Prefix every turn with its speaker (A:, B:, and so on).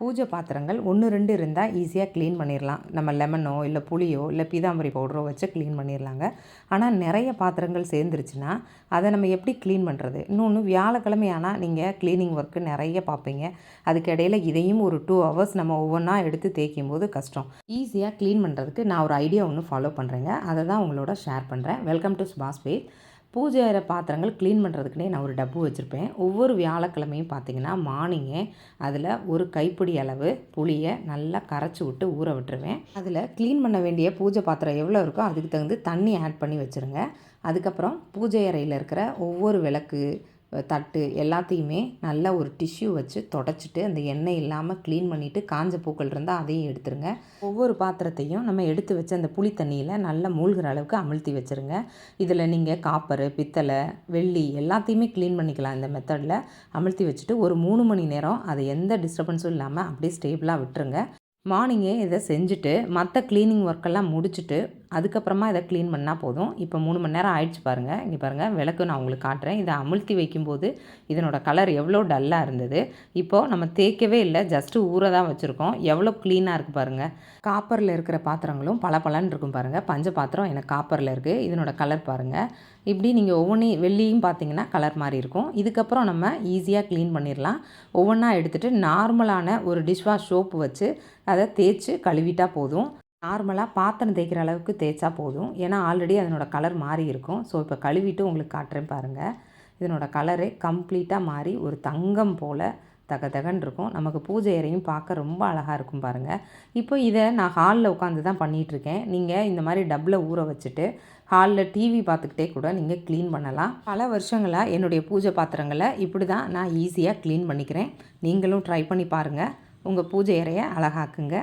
A: பூஜை பாத்திரங்கள் ஒன்று ரெண்டு இருந்தால் ஈஸியாக க்ளீன் பண்ணிடலாம் நம்ம லெமனோ இல்லை புளியோ இல்லை பீதாம்பரி பவுடரோ வச்சு க்ளீன் பண்ணிடலாங்க ஆனால் நிறைய பாத்திரங்கள் சேர்ந்துருச்சுன்னா அதை நம்ம எப்படி க்ளீன் பண்ணுறது இன்னொன்று வியாழக்கிழமை ஆனால் நீங்கள் க்ளீனிங் ஒர்க்கு நிறைய பார்ப்பீங்க அதுக்கு இதையும் ஒரு டூ ஹவர்ஸ் நம்ம ஒவ்வொன்றா எடுத்து தேய்க்கும் போது கஷ்டம். ஈஸியாக க்ளீன் பண்ணுறதுக்கு நான் ஒரு ஐடியா ஒன்று ஃபாலோ பண்ணுறேங்க அதை தான் உங்களோட ஷேர் பண்ணுறேன் வெல்கம் டு ஸ்பாஸ் பேஜ் பூஜை அறை பாத்திரங்கள் க்ளீன் பண்ணுறதுக்குனே நான் ஒரு டப்பு வச்சுருப்பேன். ஒவ்வொரு வியாழக்கிழமையும் பார்த்தீங்கன்னா மார்னிங்கே அதில் ஒரு கைப்பிடி அளவு புளியை நல்லா கரைச்சி விட்டு ஊற விட்டுருவேன். அதில் க்ளீன் பண்ண வேண்டிய பூஜை பாத்திரம் எவ்வளோ இருக்கோ அதுக்கு தகுந்து தண்ணி ஆட் பண்ணி வச்சுருங்க. அதுக்கப்புறம் பூஜை அறையில் இருக்கிற ஒவ்வொரு விளக்கு தட்டு எல்லாத்தையுமே நல்லா ஒரு டிஷ்யூ வச்சு தொடச்சிட்டு அந்த எண்ணெய் இல்லாமல் க்ளீன் பண்ணிவிட்டு காஞ்ச பூக்கள் இருந்தால் அதையும் எடுத்துருங்க. ஒவ்வொரு பாத்திரத்தையும் நம்ம எடுத்து வச்சு அந்த புளி தண்ணியில் நல்லா மூழ்கிற அளவுக்கு அமிழ்த்தி வச்சுருங்க. இதில் நீங்கள் காப்பரு பித்தளை வெள்ளி எல்லாத்தையுமே க்ளீன் பண்ணிக்கலாம் இந்த மெத்தடில் அமிழ்த்தி வச்சுட்டு ஒரு மூணு மணி நேரம் அதை எந்த டிஸ்டர்பன்ஸும் இல்லாமல் அப்படியே ஸ்டேபிளாக விட்டுருங்க. மார்னிங்கே இதை செஞ்சுட்டு மற்ற க்ளீனிங் ஒர்க்கெல்லாம் முடிச்சுட்டு அதுக்கப்புறமா இதை க்ளீன் பண்ணால் போதும். இப்போ மூணு மணி நேரம் ஆயிடுச்சு பாருங்கள் இங்கே பாருங்கள் விளக்கு நான் உங்களுக்கு காட்டுறேன். இதை அமுழ்த்தி வைக்கும்போது இதனோட கலர் எவ்வளோ டல்லாக இருந்தது. இப்போது நம்ம தேய்க்கவே இல்லை ஜஸ்ட்டு ஊற தான் வச்சுருக்கோம். எவ்வளோ க்ளீனாக இருக்குது பாருங்கள் காப்பரில் இருக்கிற பாத்திரங்களும் பல பலன்னு இருக்கும் பாருங்கள் பஞ்ச பாத்திரம் எனக்கு காப்பரில் இருக்குது இதனோட கலர் பாருங்கள் இப்படி நீங்கள் ஒவ்வொன்றையும் வெள்ளியும் பார்த்தீங்கன்னா கலர் மாதிரி இருக்கும். இதுக்கப்புறம் நம்ம ஈஸியாக க்ளீன் பண்ணிடலாம். ஒவ்வொன்றா எடுத்துகிட்டு நார்மலான ஒரு டிஷ்வாஷ் சோப்பு வச்சு அதை தேய்ச்சி கழுவிட்டா போதும். நார்மலாக பாத்திரம் தேய்க்கிற அளவுக்கு தேய்ச்சா போதும். ஏன்னா ஆல்ரெடி அதனோட கலர் மாறி இருக்கும். ஸோ இப்போ கழுவிட்டு உங்களுக்கு காட்டுறேன் பாருங்கள் இதனோட கலரு கம்ப்ளீட்டாக மாறி ஒரு தங்கம் போல் தக தகன் இருக்கும். நமக்கு பூஜை அறையும் பார்க்க ரொம்ப அழகாக இருக்கும் பாருங்கள் இப்போ இதை நான் ஹாலில் உட்காந்து தான் பண்ணிகிட்ருக்கேன் நீங்கள் இந்த மாதிரி டப்பில் ஊற வச்சுட்டு ஹாலில் டிவி பார்த்துக்கிட்டே கூட நீங்கள் க்ளீன் பண்ணலாம். பல வருஷங்களாக என்னுடைய பூஜை பாத்திரங்களை இப்படி தான் நான் ஈஸியாக க்ளீன் பண்ணிக்கிறேன். நீங்களும் ட்ரை பண்ணி பாருங்கள் உங்கள் பூஜை அறையை அழகாக்குங்க.